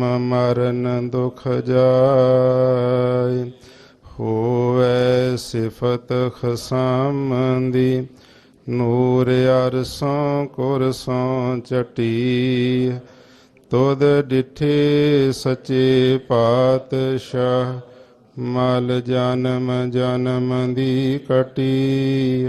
ਜਨਮ ਮਰਨ ਦੁਖ ਜਾਏ, ਹੋਵੇ ਸਿਫਤ ਖਸਮ ਦੀ ਨੂਰ ਅਰਸੋਂ ਕੁਰਸੋਂ ਚਟੀ, ਤੁਧ ਡਿਠੇ ਸੱਚੇ ਪਾਤਸ਼ਾਹ, ਮਲ ਜਨਮ ਜਨਮ ਦੀ ਕਟੀ।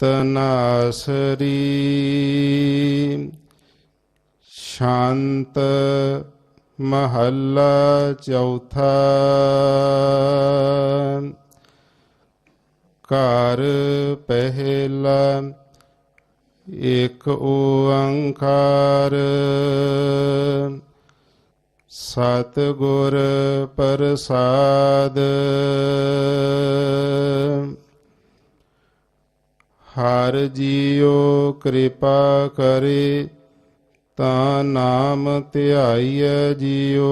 ਤਨਾਸਰੀ ਸ਼ਾਂਤ ਮਹੱਲਾ ਚੌਥਾ ਘਰ ਪਹਿਲਾ ਇੱਕ ਓੰਕਾਰ ਸਤ ਗੁਰ ਪ੍ਰਸਾਦ ਹਰ ਜੀਉ ਕਿਰਪਾ ਕਰੇ, ਤਾਂ ਨਾਮ ਧਿਆਈਐ ਜੀਉ।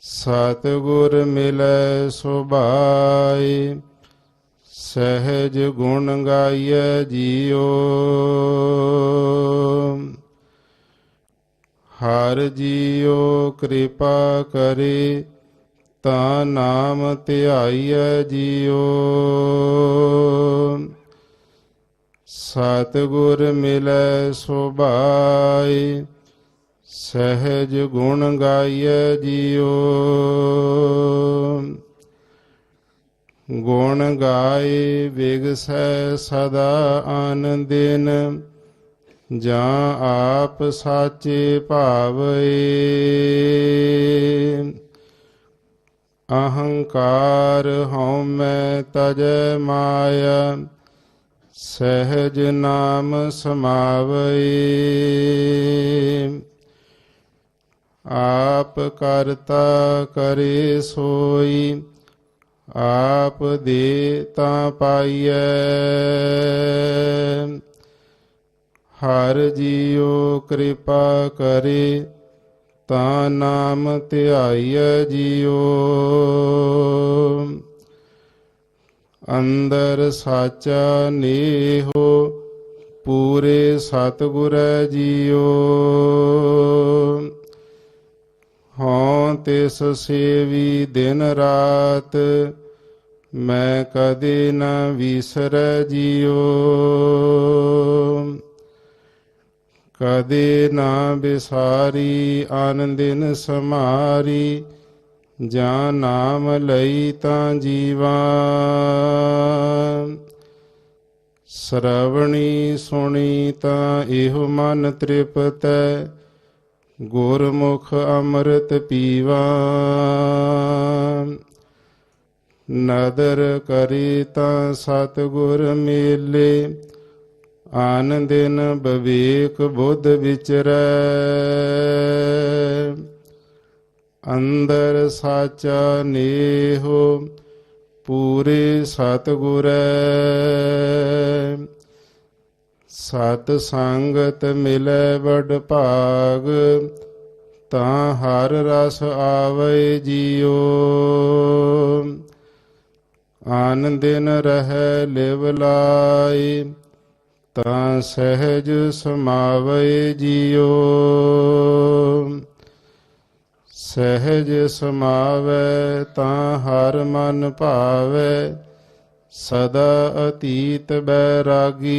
ਸਤ ਗੁਰ ਮਿਲੈ ਸੁਭਾਈ ਸਹਿਜ ਗੁਣ ਗਾਈਐ ਜੀਉ। ਹਰ ਜੀਉ ਕਿਰਪਾ ਕਰੇ ਤਾਂ ਨਾਮ ਧਿਆਈਐ ਜੀਉ ਸਤਗੁਰ ਮਿਲੈ ਸੁਭਾਈ, ਸਹਿਜ ਗੁਣ ਗਾਈਐ ਜੀਉ ਗੁਣ ਗਾਏ ਵਿਗਸੈ ਸਦਾ ਆਨੰਦਿਨ, ਜਾਂ ਆਪ ਸਾਚੇ ਭਾਵਏ। ਅਹੰਕਾਰ ਹਉਮੈ ਤਜੈ ਮਾਇਆ ਸਹਿਜ ਨਾਮ ਸਮਾਵਈ। ਆਪ ਕਰਤਾ ਕਰੇ ਸੋਈ, ਆਪ ਦੇ ਤਾਂ ਪਾਈਐ। ਹਰ ਜੀਉ ਕਿਰਪਾ ਕਰੇ ਤਾਂ ਨਾਮ ਧਿਆਈਐ ਜੀਉ ਅੰਦਰ ਸਾਚਾ ਨੇਹੋ, ਪੂਰੇ ਸਤਿਗੁਰੈ ਜੀਉ ਹਾਂ ਤਿਸ ਸੇਵੀ ਦਿਨ ਰਾਤ, ਮੈਂ ਕਦੇ ਨਾ ਵਿਸਰੈ ਜੀਉ ਕਦੇ ਨਾ ਬਿਸਾਰੀ ਆਨੰਦਿਨ ਸਮਾਰੀ, ਜਾਂ ਨਾਮ ਲਈ ਤਾਂ ਜੀਵਾ। ਸਰਵਣੀ ਸੁਣੀ ਤਾਂ ਇਹੋ ਮਨ ਤ੍ਰਿਪਤ, ਗੁਰਮੁਖ ਅੰਮ੍ਰਿਤ ਪੀਵਾ। ਨਦਰ ਕਰੀ ਤਾਂ ਸਤਿਗੁਰ ਮੇਲੇ ਆਨ ਦਿਨ ਬਵੇਕ ਬੁੱਧ ਵਿਚਰੈ। ਅੰਦਰ ਸਾਚਾ ਨੇਹੋ ਪੂਰੇ ਸਤਿਗੁਰੈ। ਸਤ ਸੰਗਤ ਮਿਲੈ ਵਡ ਭਾਗ, ਤਾਂ ਹਰ ਰਸ ਆਵੇ ਜੀਉ। ਆਨੰਦਿਨ ਰਹਿ ਲਿਵ ਲਾਈ ਤਾਂ ਸਹਿਜ ਸਮਾਵੇ ਜੀਉ ਸਹਿਜ ਸਮਾਵੇ ਤਾਂ ਹਰ ਮਨ ਭਾਵੇ, ਸਦਾ ਅਤੀਤ ਬੈਰਾਗੀ।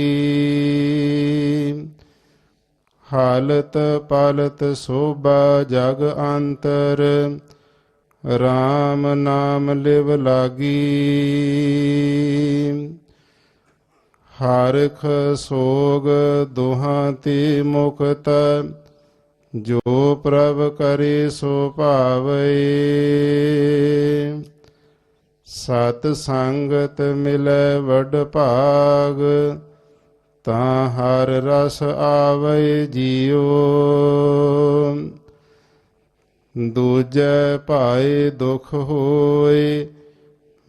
ਹਾਲਤ ਪਾਲਤ ਸੋਭਾ ਜਗ ਅੰਤਰ RAM ਨਾਮ ਲਿਵ ਲਾਗੀ। ਹਰਖ ਸੋਗ ਦੁਹਾਂ ਤੇ ਮੁਕਤ, ਜੋ ਪ੍ਰਭ ਕਰੇ ਸੋ ਭਾਵੇ। ਸਤ ਸੰਗਤ ਮਿਲੈ ਵਡ ਭਾਗ, ਤਾਂ ਹਰ ਰਸ ਆਵੇ ਜੀਉ। ਦੂਜੈ ਭਾਏ ਦੁਖ ਹੋਏ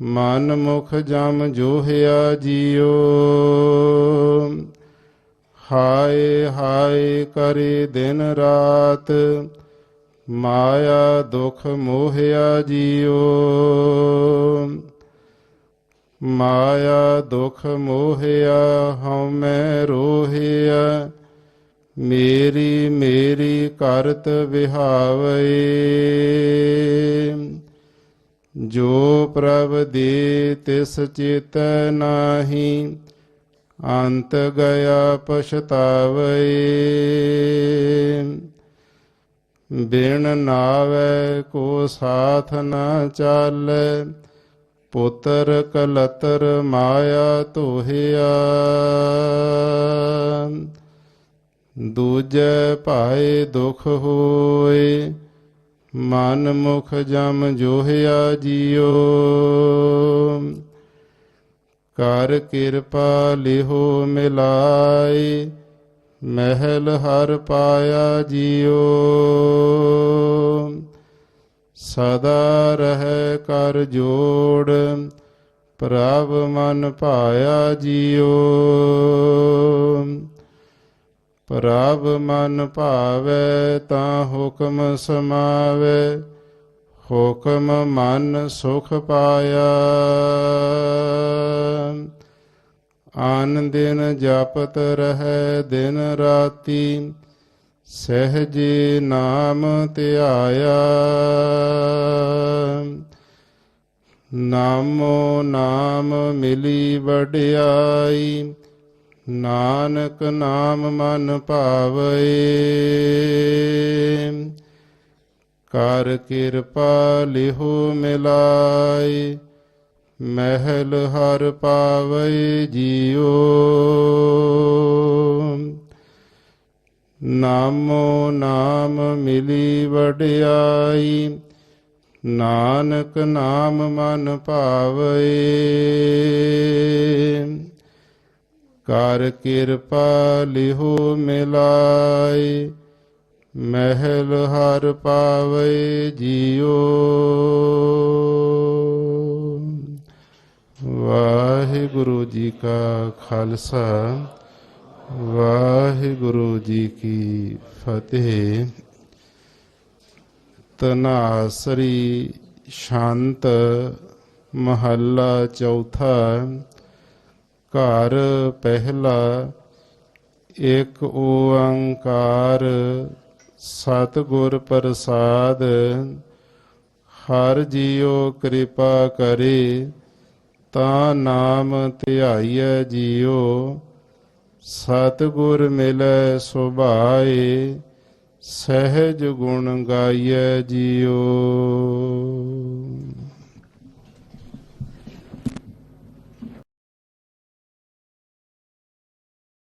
ਮਨ ਮੁਖ ਜਮ ਜੋਹਿਆ ਜੀਉ ਹਾਏ ਹਾਏ ਕਰੇ ਦਿਨ ਰਾਤ, ਮਾਇਆ ਦੁਖ ਮੋਹਿਆ ਜੀਉ ਮਾਇਆ ਦੁਖ ਮੋਹਿਆ ਹਉਮੈ ਰੋਹਿਆ, ਮੇਰੀ ਮੇਰੀ ਕਰਤ ਵਿਹਾਵੇ। ਜੋ ਪ੍ਰਭ ਦੇ ਤਿਸ ਚੇਤ ਨਾਹੀ, ਅੰਤ ਗਿਆ ਪਛਤਾਵੇ। ਬਿਨ ਨਾਵੇ ਕੋ ਸਾਥ ਨਾ ਚਾਲੈ, ਪੁੱਤਰ ਕਲਤਰ ਮਾਇਆ ਤੋਹਿਆ ਦੂਜੇ ਭਾਏ ਦੁਖ ਹੋਏ ਮਨ ਮੁਖ ਜਮ ਜੋਹਿਆ ਜੀਓ। ਕਰ ਕਿਰਪਾ ਲਿਹੋ ਮਿਲਾਈ ਮਹਿਲ ਹਰ ਪਾਇਆ ਜੀਓ। ਸਦਾ ਰਹਿ ਕਰ ਜੋੜ, ਪ੍ਰਭ ਮਨ ਪਾਇਆ ਜੀਓ। ਪ੍ਰਭ ਮਨ ਭਾਵੇ ਤਾਂ ਹੁਕਮ ਸਮਾਵੇ, ਹੁਕਮ ਮਨ ਸੁਖ ਪਾਇਆ। ਆਨ ਦਿਨ ਜਪਤ ਰਹਿ ਦਿਨ ਰਾਤੀ, ਸਹਿਜੇ ਨਾਮ ਧਿਆਇਆ। ਨਾਮੋ ਨਾਮ ਮਿਲੀ ਵਡਿਆਈ ਨਾਨਕ ਨਾਮ ਮਨ ਭਾਵੇ। ਕਰ ਕਿਰਪਾ ਲਿਹੋ ਮਿਲਾਈ ਮਹਿਲ ਹਰ ਪਾਵੇ ਜੀਉ। ਨਾਮੋ ਨਾਮ ਮਿਲੀ ਵਡਿਆਈ, ਨਾਨਕ ਨਾਮ ਮਨ ਭਾਵੇ। ਕਰ ਕਿਰਪਾ ਲਿਹੋ ਮਿਲਾਈ ਮਹਿਲ ਹਰ ਪਾਵੇ ਜੀਉ ਵਾਹਿਗੁਰੂ ਜੀ ਕਾ ਖਾਲਸਾ ਵਾਹਿਗੁਰੂ ਜੀ ਕੀ ਫਤਿਹ ਤਨਾਸਰੀ ਸ਼ਾਂਤ ਮਹੱਲਾ ਚੌਥਾ ਘਰ ਪਹਿਲਾ, ਇੱਕ ਓੰਕਾਰ ਸਤਿਗੁਰ ਪ੍ਰਸਾਦ, ਹਰ ਜੀਉ ਕਿਰਪਾ ਕਰੇ, ਤਾਂ ਨਾਮ ਧਿਆਈਐ ਜੀਉ, ਸਤਿਗੁਰ ਮਿਲੈ ਸੁਭਾਏ, ਸਹਿਜ ਗੁਣ ਗਾਈਐ ਜੀਉ।